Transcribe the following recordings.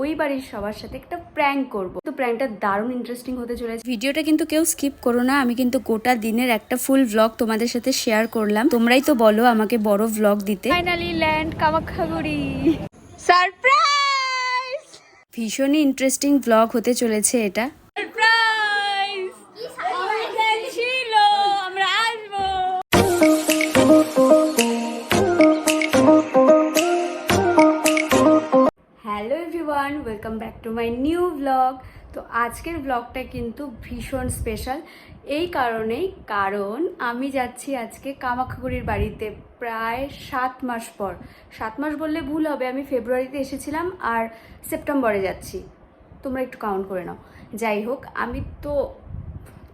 ওই বাড়ির সবার সাথে একটা প্র্যাঙ্ক করব। তো প্র্যাঙ্কটা দারুণ ইন্টারেস্টিং হতে চলেছে। ভিডিওটা কিন্তু কেউ স্কিপ করো না। আমি কিন্তু গোটা দিনের একটা ফুল ব্লগ তোমাদের সাথে শেয়ার করলাম। তোমরাই তো বলো আমাকে বড় ব্লগ দিতে। Finally land Kamakhyaguri. সারপ্রাইজ ভীষণই ইন্টারেস্টিং ব্লগ হতে চলেছে এটা। Welcome back to my new blog তো আজকের ব্লগটা কিন্তু ভীষণ স্পেশাল এই কারণেই, কারণ আমি যাচ্ছি আজকে কামাখ্যাগুড়ির বাড়িতে প্রায় সাত মাস পর। সাত মাস বললে ভুল হবে, আমি ফেব্রুয়ারিতে এসেছিলাম আর সেপ্টেম্বরে যাচ্ছি। তোমরা একটু কাউন্ট করে নাও। যাই হোক, আমি তো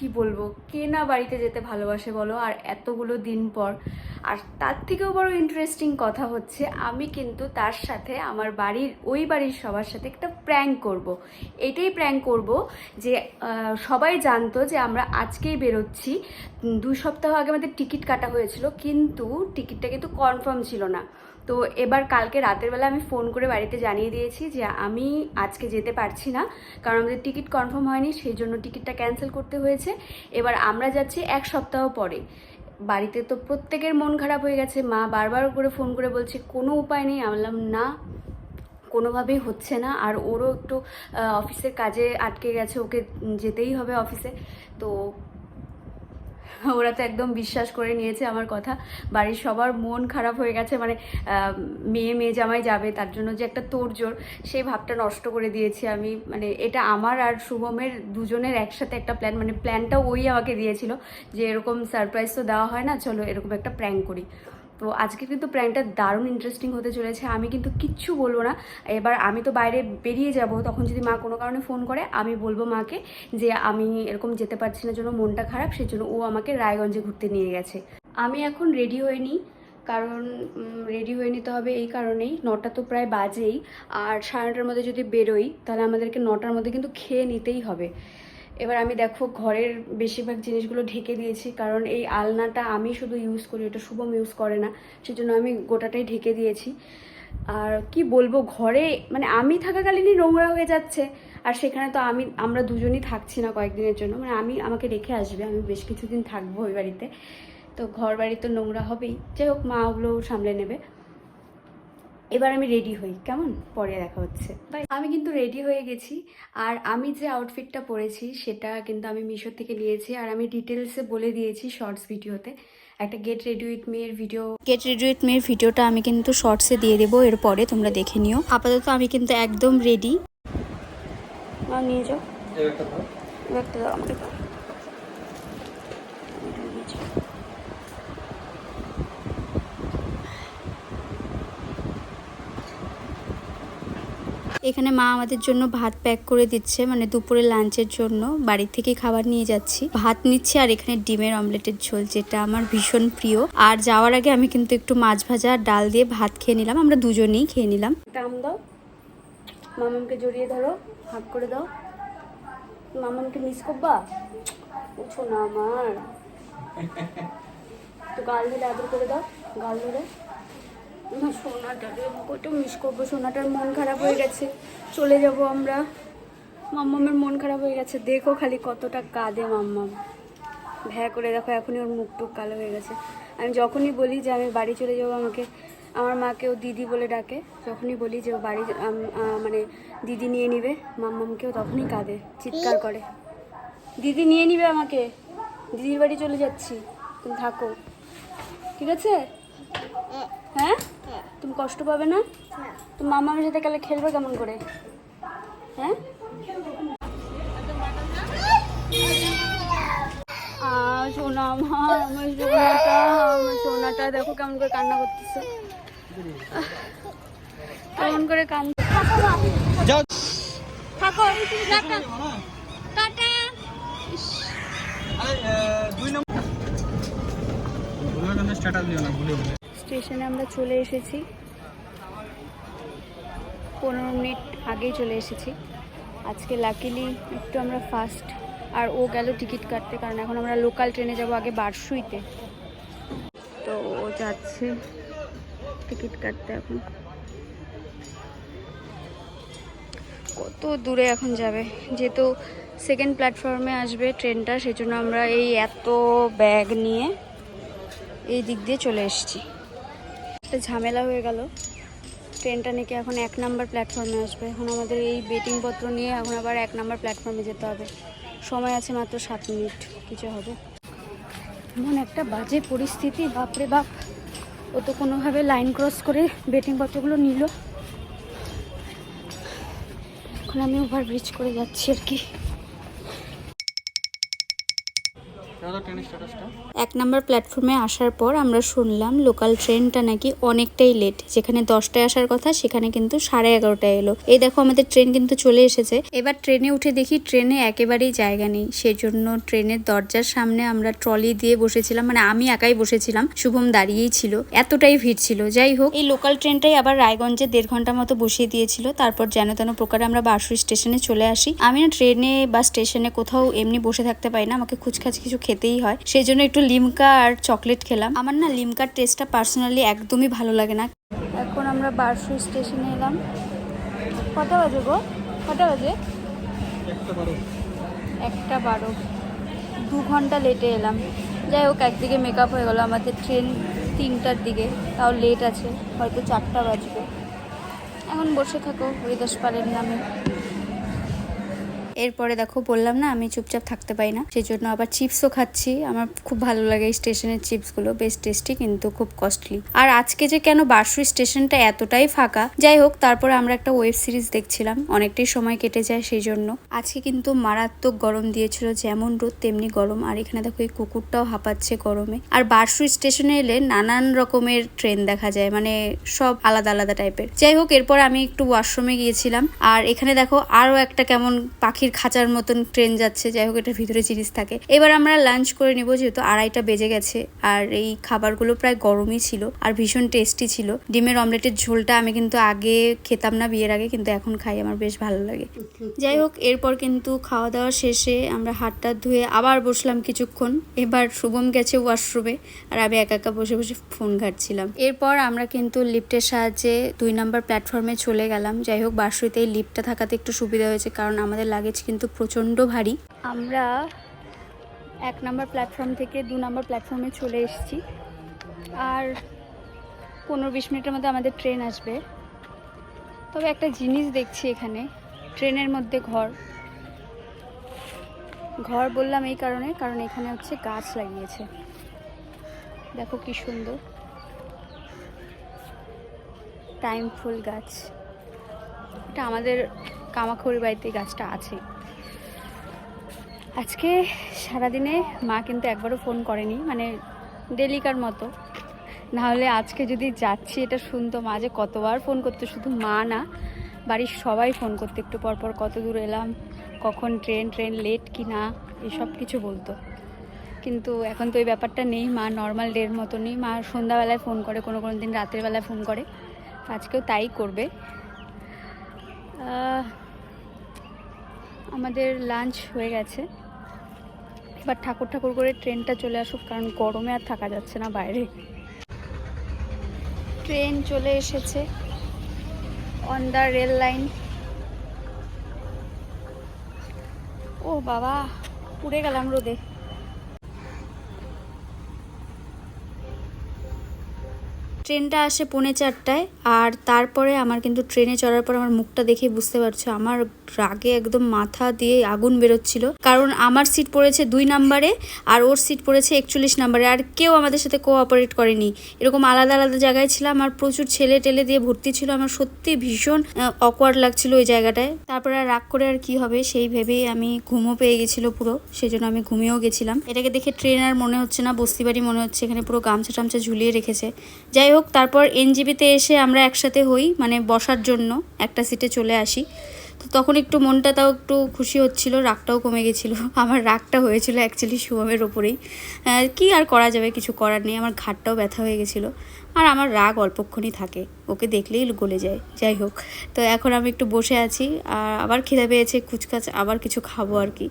কি বলব? কে না বাড়িতে যেতে ভালোবাসে বলো? আর এতগুলো দিন পর। আর তার থেকেও বড় ইন্টারেস্টিং কথা হচ্ছে, আমি কিন্তু তার সাথে আমার বাড়ির, ওই বাড়ির সবার সাথে একটা প্র্যাঙ্ক করব। এটাই প্র্যাঙ্ক করব যে সবাই জানতো যে আমরা আজকেই বেরোচ্ছি। দু সপ্তাহ আগে আমাদের টিকিট কাটা হয়েছিল, কিন্তু টিকিটটা কিন্তু কনফার্ম ছিল না। তো এবার কালকে রাতের বেলা আমি ফোন করে বাড়িতে জানিয়ে দিয়েছি যে আমি আজকে যেতে পারছি না, কারণ আমাদের টিকিট কনফার্ম হয়নি, সেই জন্য টিকিটটা ক্যান্সেল করতে হয়েছে। এবার আমরা যাচ্ছি এক সপ্তাহ পরে। বাড়িতে তো প্রত্যেকের মন খারাপ হয়ে গেছে, মা বারবার করে ফোন করে বলছে, কোনো উপায় নেই। আমি বললাম, না, কোনোভাবেই হচ্ছে না। আর ওরও একটু অফিসের কাজে আটকে গেছে, ওকে যেতেই হবে অফিসে। তো ওরা তো একদম বিশ্বাস করে নিয়েছে আমার কথা। বাড়ির সবার মন খারাপ হয়ে গেছে মানে মেয়ে মেয়ে জামাই যাবে, তার জন্য যে একটা তোড়জোড় সেই ভাবটা নষ্ট করে দিয়েছি। আমি মানে এটা আমার আর শুভমের দুজনের একসাথে একটা প্ল্যান মানে প্ল্যানটা ওই আমাকে দিয়েছিল যে এরকম সারপ্রাইজ তো দেওয়া হয় না, চলো এরকম একটা প্র্যাঙ্ক করি। তো আজকে কিন্তু প্র্যাঙ্কটা দারুণ ইন্টারেস্টিং হতে চলেছে। আমি কিন্তু কিচ্ছু বলব না। এবার আমি তো বাইরে বেরিয়ে যাব, তখন যদি মা কোনো কারণে ফোন করে, আমি বলব মাকে যে আমি এরকম যেতে পারছি না জন্য মনটা খারাপ, সেজন্য ও আমাকে রায়গঞ্জে ঘুরতে নিয়ে গেছে। আমি এখন রেডি হইনি, কারণ রেডি হয়ে নিতে হবে এই কারণেই। নটা তো প্রায় বাজেই। আর সাড়ে নটার মধ্যে যদি বেরোই, তাহলে আমাদেরকে নটার মধ্যে কিন্তু খেয়ে নিতেই হবে। এবার আমি দেখো ঘরের বেশিরভাগ জিনিসগুলো ঢেকে দিয়েছি, কারণ এই আলনাটা আমি শুধু ইউজ করি, এটা শুভম ইউজ করে না, সেজন্য আমি গোটাটাই ঢেকে দিয়েছি। আর কি বলব, ঘরে মানে আমি থাকাকালীনই নোংরা হয়ে যাচ্ছে, আর সেখানে তো আমি, আমরা দুজনই থাকছি না কয়েকদিনের জন্য মানে আমি, আমাকে রেখে আসবে, আমি বেশ কিছুদিন থাকব ওই বাড়িতে। তো ঘর বাড়ি তো নোংরা হবেই। যাই হোক, মা ওগুলো সামলে নেবে। এবার আমি রেডি হই। কেমন? পরে দেখা হচ্ছে। বাই আমি কিন্তু রেডি হয়ে গেছি। আর আমি যে আউটফিটটা পরেছি সেটা কিন্তু আমি মিশো থেকে নিয়েছি। আর আমি ডিটেলসে বলে দিয়েছি শর্টস ভিডিওতে। একটা গেট রেডি উইথ মেয়ের ভিডিও গেট রেডি উইথ মেয়ের ভিডিওটা আমি কিন্তু শর্টসে দিয়ে দেবো। এরপরে তোমরা দেখে নিও। আপাতত আমি কিন্তু একদম রেডি নিয়ে যাও। ব্যাগটা দাও আমাকে দাও। এখানে মা আমাদের জন্য ভাত প্যাক করে দিচ্ছে মানে দুপুরে লাঞ্চের জন্য। বাড়ি থেকে খাবার নিয়ে যাচ্ছি। ভাত নিচ্ছে আর এখানে ডিমের অমলেটের ঝোল, যেটা আমার ভীষণ প্রিয়। আর যাওয়ার আগে আমি কিন্তু একটু মাছ ভাজা আর ডাল দিয়ে ভাত খেয়ে নিলাম। আমরা দুজনেই খেয়ে নিলাম। দাম দাও। মামামকে জড়িয়ে ধরো। হাত করে দাও। মামামকে মিস করবা? উঠো না আমার। তো গাল ধরে আদর করে দাও। গাল ধরে সোনাটা কত মিস করব সোনাটার মন খারাপ হয়ে গেছে। চলে যাব আমরা। মাম্মামের মন খারাপ হয়ে গেছে। দেখো খালি কতটা কাঁদে মাম্মাম। ভ্যা করে দেখো এখনই ওর মুখ টুক কালো হয়ে গেছে। আমি যখনই বলি যে আমি বাড়ি চলে যাব আমাকে আমার মাকে ও দিদি বলে ডাকে। যখনই বলি যে ও বাড়ি মানে দিদি নিয়ে নিবে মাম্মামকেও তখনই কাঁদে চিৎকার করে। দিদি নিয়ে নিবে আমাকে? দিদির বাড়ি চলে যাচ্ছি। তুমি থাকো। ঠিক আছে? হ্যাঁ? তুমি কষ্ট পাবে না? তো মামা মামার সাথে গেলে খেলবে কেমন করে? হ্যাঁ? সোনা আমার আমার সোনাটা আমার সোনাটা দেখো কেমন করে কান্না করতেছে। কেমন করে থাকো দুই নম্বর স্ট্যাটাস দিও না ভুলে ভুলে। স্টেশনে আমরা চলে এসেছি। পনেরো মিনিট আগেই চলে এসেছি। আজকে লাকিলি একটু আমরা ফার্স্ট আর ও গেল টিকিট কাটতে, কারণ এখন আমরা লোকাল ট্রেনে যাব আগে বারসুইতে। তো ও যাচ্ছে টিকিট কাটতে এখন। কত দূরে এখন যাবে? যেহেতু সেকেন্ড প্ল্যাটফর্মে আসবে ট্রেনটা সেজন্য আমরা এই এত ব্যাগ নিয়ে এই দিক দিয়ে চলে এসেছি। একটা ঝামেলা হয়ে গেল। ট্রেনটা নাকি এখন এক নাম্বার প্ল্যাটফর্মে আসবে। এখন আমাদের এই বেটিং পত্র নিয়ে এখন আবার এক নাম্বার প্ল্যাটফর্মে যেতে হবে। সময় আছে মাত্র সাত মিনিট। কিছু হবে? এমন একটা বাজে পরিস্থিতি। বাপরে বাপ। ও তো কোনোভাবে লাইন ক্রস করে বেটিং পত্রগুলো নিল। এখন আমি ওভারব্রিজ করে যাচ্ছি আর কি দাদা ট্রেনের স্ট্যাটাসটা এক নম্বর প্ল্যাটফর্মে আসার পর আমরা শুনলাম লোকাল ট্রেনটা নাকি অনেকটাই লেট যেখানে দশটায় আসার কথা, সেখানে কিন্তু সাড়ে এগারোটায় এলো। এই দেখো, আমাদের ট্রেন কিন্তু চলে এসেছে। এবার ট্রেনে উঠে দেখি ট্রেনে একেবারেই জায়গা নেই। সেজন্য ট্রেনের দরজার সামনে আমরা ট্রলি দিয়ে বসেছিলাম। মানে আমি একাই বসেছিলাম। শুভম দাঁড়িয়েই ছিল। এতটাই ভিড় ছিল। যাই হোক, এই লোকাল ট্রেনটাই আবার রায়গঞ্জে দেড় ঘণ্টা মতো বসিয়ে দিয়েছিল। তারপর যেন তেন প্রকারে আমরা বারশুই স্টেশনে চলে আসি। আমি না ট্রেনে বা স্টেশনে কোথাও এমনি বসে থাকতে পারি না। আমাকে খুচখাচ কিছু খেতেই হয়। সেই জন্য একটু লিমকা আর চকলেট খেলাম। আমার না লিমকার টেস্টটা পার্সোনালি একদমই ভালো লাগে না। এখন আমরা বারশুই স্টেশনে এলাম। কটা বাজে গো? কটা বাজে? একটা বারো। দু ঘণ্টা লেটে এলাম। যাই হোক, একদিকে মেকআপ হয়ে গেল আমাদের ট্রেন তিনটার দিকে। তাও লেট আছে। হয়তো চারটা বাজবে। এখন বসে থাকো হরিদাস পালের নামে এরপরে দেখো বললাম না, আমি চুপচাপ থাকতে পারি না। সেই জন্য আবার চিপসও খাচ্ছি। আমার খুব ভালো লাগে এই স্টেশনের চিপসগুলো, বেশ টেস্টি কিন্তু খুব কস্টলি আর আজকে যে কেন বারশুই স্টেশনটা এতটাই ফাঁকা, যাই হোক, তারপরে আমরা একটা ওয়েব সিরিজ দেখছিলাম, অনেকটাই সময় কেটে যায় সেই জন্য আজকে কিন্তু মারাত্মক গরম দিয়েছিল, যেমন রোদ তেমনি গরম। আর এখানে দেখো এই কুকুরটাও হাঁপাচ্ছে গরমে। আর বারশুই স্টেশনে এলে নানান রকমের ট্রেন দেখা যায় মানে সব আলাদা আলাদা টাইপের যাই হোক, এরপর আমি একটু ওয়াশরুমে গিয়েছিলাম। আর এখানে দেখো আরও একটা কেমন পাখির খাঁচার মতন ট্রেন যাচ্ছে, যাই হোক এটার ভিতরে জিনিস থাকে। এবার আমরা লাঞ্চ করে নিব যেহেতু আড়াইটা বেজে গেছে, আর এই খাবারগুলো প্রায় গরমই ছিল আর ভীষণ টেস্টি ছিল। ডিমের অমলেটের ঝোলটা আমি কিন্তু আগে খেতাম না বিয়ের আগে, কিন্তু এখন খাই, আমার বেশ ভালো লাগে। যাই হোক, এরপর কিন্তু খাওয়া দাওয়া শেষে আমরা হাতটা ধুয়ে আবার বসলাম কিছুক্ষণ। এবার শুভম গেছে ওয়াশরুমে আর আমি একা একা বসে বসে ফোন ঘাটছিলাম। এরপর আমরা কিন্তু লিফটের সাহায্যে দুই নম্বর প্ল্যাটফর্মে চলে গেলাম। যাই হোক বাসুইতে এই লিফটটা থাকাতে একটু সুবিধা হয়েছে, কারণ আমাদের লাগেজ কিন্তু প্রচণ্ড ভারী। আমরা এক নম্বর প্ল্যাটফর্ম থেকে দু নম্বর প্ল্যাটফর্মে চলে এসেছি। আর পনেরো বিশ মিনিটের মধ্যে আমাদের ট্রেন আসবে। তবে একটা জিনিস দেখছি এখানে ট্রেনের মধ্যে ঘর। ঘর বললাম এই কারণে, কারণ এখানে হচ্ছে গাছ লাগিয়েছে। দেখো কি সুন্দর। টাইম ফুল গাছ। এটা আমাদের কামাখড়ি বাড়িতে গাছটা আছে। আজকে সারাদিনে মা কিন্তু একবারও ফোন করেনি মানে ডেলিকার মতো। না হলে আজকে যদি যাচ্ছি এটা শুনতো মা যে কতবার ফোন করতো, শুধু মা না, বাড়ির সবাই ফোন করতো, একটু পর পর কত দূর এলাম, কখন ট্রেন ট্রেন লেট কি না এসব কিছু বলতো। কিন্তু এখন তো ওই ব্যাপারটা নেই, মা নর্মাল ডের মতনই, মা সন্ধ্যাবেলায় ফোন করে, কোনো কোনো দিন রাতের বেলায় ফোন করে। আজকেও তাই করবে। আমাদের লাঞ্চ হয়ে গেছে। এবার ঠাকুর ঠাকুর করে ট্রেনটা চলে আসুক, কারণ গরমে আর থাকা যাচ্ছে না বাইরে। ট্রেন চলে এসেছে অন দ্য রেল লাইন ও বাবা, পুড়ে গেলাম রোদে। ট্রেনটা আসে পৌনে চারটায়, আর তারপরে আমার কিন্তু ট্রেনে চড়ার পর আমার মুখটা দেখে বুঝতে পারছ, আমার রাগে একদম মাথা দিয়ে আগুন বেরোচ্ছিল। কারণ আমার সিট পড়েছে দুই নাম্বারে, আর ওর সিট পড়েছে একচল্লিশ নাম্বারে, আর কেউ আমাদের সাথে কোঅপারেট করেনি। এরকম আলাদা আলাদা জায়গায় ছিলাম, আর প্রচুর ছেলে টেলে দিয়ে ভর্তি ছিল, আমার সত্যি ভীষণ অকওয়ার্ড লাগছিল ওই জায়গাটায়। তারপরে আর রাগ করে আর কি হবে, সেই ভেবেই আমি ঘুমও পেয়ে গেছিল পুরো সেই জন্য আমি ঘুমিয়েও গেছিলাম। এটাকে দেখে ট্রেন আর মনে হচ্ছে না বস্তি বাড়ি মনে হচ্ছে, এখানে পুরো গামছা টামছা ঝুলিয়ে রেখেছে। যাই হোক তারপর এনজিবিতে এসে আমরা একসাথে হই মানে বসার জন্য একটা সিটে চলে আসি। তো তখন একটু মনটা তাও একটু খুশি হচ্ছিল, রাগটাও কমে গেছিল। আমার রাগটা হয়েছিল অ্যাকচুয়ালি শুভমের ওপরেই। কি আর করা যাবে, কিছু করার নেই, আমার ঘাটটাও ব্যথা হয়ে গেছিল। আর আমার রাগ অল্পক্ষণই থাকে, ওকে দেখলেই গলে যায়, যাই হোক। তো এখন আমি একটু বসে আছি, আর আবার খিদে পেয়েছে কুচকাচ আবার কিছু খাব আর কি।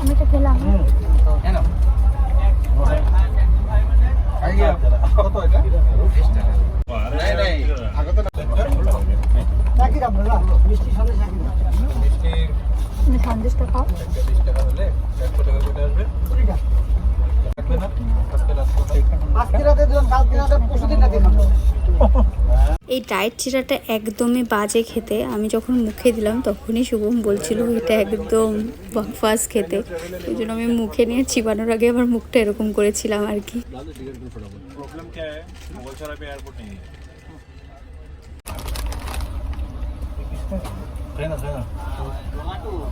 আমি তো খেলাম। মিষ্টি সন্দেশটা খাও। এই ডায়েট চিরাটা একদমই বাজে খেতে আমি যখন মুখে দিলাম তখনই শুভম বলছিল এটা একদম বকফাস খেতে ওই জন্য আমি মুখে নিয়ে চিবানোর আগে আমার মুখটা এরকম করেছিলাম আর কি प्रॉब्लम क्या है मुगलसराय पे एयरपोर्ट नहीं है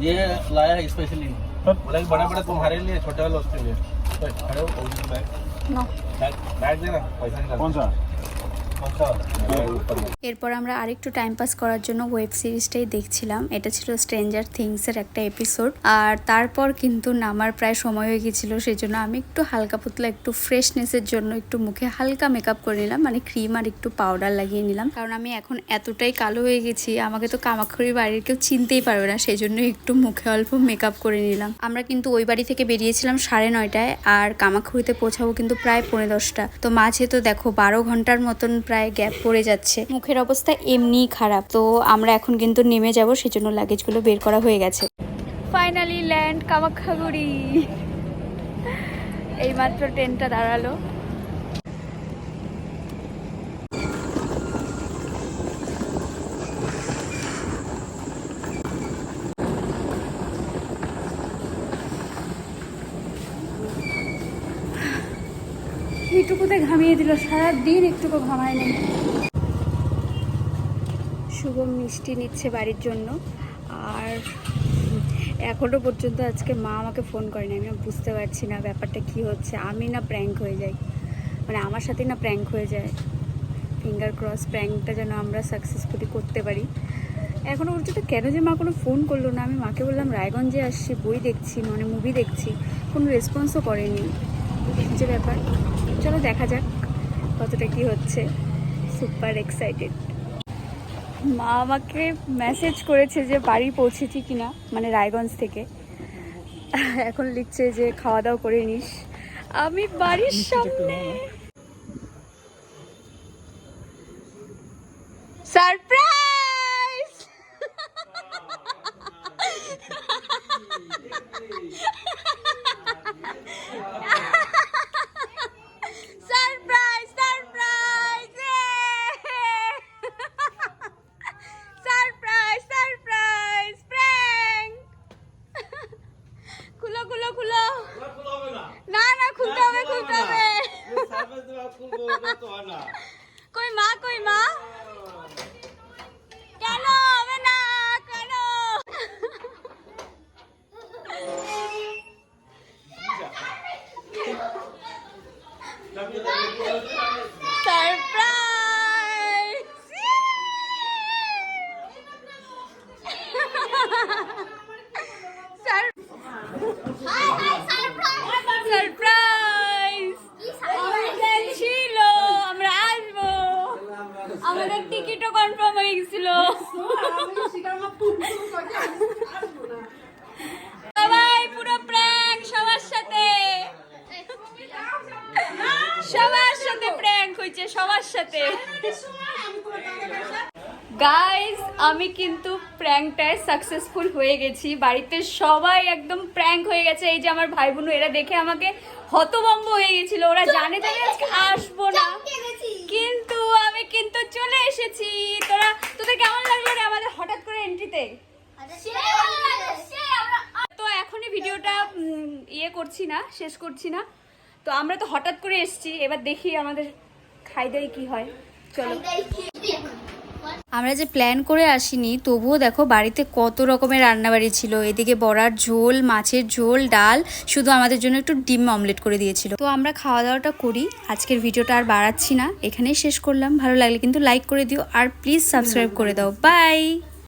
ये लाया है स्पेशली बोला कि बड़े बड़े तुम्हारे लिए छोटे वाले उसके लिए तो खड़े हो और बैग बैग बैग देना पैसा निकाल कौन सा कौन सा ऊपर में। এরপর আমরা আরেকটু টাইম পাস করার জন্য ওয়েব সিরিজটাই দেখছিলাম। এটা ছিল স্ট্রেঞ্জার থিংসের একটা এপিসোড আর তারপর কিন্তু নামার প্রায় সময় হয়ে গেছিল সেই জন্য আমি একটু হালকা পুতলা, একটু ফ্রেশনেসের জন্য একটু মুখে হালকা মেকআপ করে নিলাম মানে ক্রিম আর একটু পাউডার লাগিয়ে নিলাম। কারণ আমি এখন এতটাই কালো হয়ে গেছি, আমাকে তো কামাক্ষড়ির বাড়ির কেউ চিনতেই পারবে না সেই জন্য একটু মুখে অল্প মেকআপ করে নিলাম। আমরা কিন্তু ওই বাড়ি থেকে বেরিয়েছিলাম সাড়ে নয়টায়, আর কামাক্ষড়িতে পৌঁছাবো কিন্তু প্রায় পৌনে দশটা। তো মাঝে তো দেখো বারো ঘণ্টার মতন প্রায় গ্যাপ পড়ে যাচ্ছে। মুখের অবস্থা এমনিই খারাপ। তো আমরা এখন কিন্তু নেমে যাব সেই জন্য লাগেজগুলো বের করা হয়ে গেছে। ফাইনালি ল্যান্ড কামাখ্যাগুড়ি এইমাত্র ট্রেনটা দাঁড়াল। সারা দিন, একটুকু ঘামায় নেই। শুভম মিষ্টি নিচ্ছে বাড়ির জন্য। আর এখনও পর্যন্ত আজকে মা আমাকে ফোন করেনি। আমি বুঝতে পারছি না ব্যাপারটা কি হচ্ছে। আমি না প্র্যাঙ্ক হয়ে যাই। মানে আমার সাথে না প্র্যাঙ্ক হয়ে যায়। ফিঙ্গার ক্রস প্র্যাঙ্কটা যেন আমরা সাকসেসফুলি করতে পারি। এখনও পর্যন্ত কেন যে মা কোনো ফোন করল না। আমি মাকে বললাম, রায়গঞ্জে আসছি, বই দেখছি মানে মুভি দেখছি। কোনো রেসপন্সও করেনি। যে ব্যাপার। চলো দেখা যাক। কতটা কি হচ্ছে? সুপার এক্সাইটেড মা আমাকে মেসেজ করেছে যে বাড়ি পৌঁছেছি কিনা মানে রায়গঞ্জ থেকে। এখন লিখছে যে খাওয়া দাওয়া করে নিস। আমি বাড়ির সামনে। Surprise Cambio de recuerdo. সবার সাথে। গাইস আমি কিন্তু প্র্যাঙ্কটায় সাকসেসফুল হয়ে গেছি। বাড়িতে সবাই একদম প্র্যাঙ্ক হয়ে গেছে। এই যে আমার ভাই বোন এরা দেখে আমাকে হতভম্ব হয়ে গেছিল। ওরা জানে আমি আজকে আসব না। কিন্তু আমি কিন্তু চলে এসেছি। তোরা তোদের কেমন লাগল রে আমাদের হঠাৎ করে এন্ট্রিতে তো এখনই ভিডিওটা ইয়ে করছি না শেষ করছি না। তো আমরা তো হঠাৎ করে এসেছি। এবার দেখি আমাদের খাই দাই কি হয়? চলো। আমরা যে প্ল্যান করে আসিনি তবুও দেখো বাড়িতে কত রকমের রান্নাবাড়ি ছিল। এদিকে বড়ার ঝোল মাছের ঝোল ডাল শুধু আমাদের জন্য একটু ডিম অমলেট করে দিয়েছিল। তো আমরা খাওয়া দাওয়াটা করি। আজকের ভিডিওটা আর বাড়াচ্ছি না। এখানেই শেষ করলাম। ভালো লাগলে কিন্তু লাইক করে দিও। আর প্লিজ সাবস্ক্রাইব করে দাও। বাই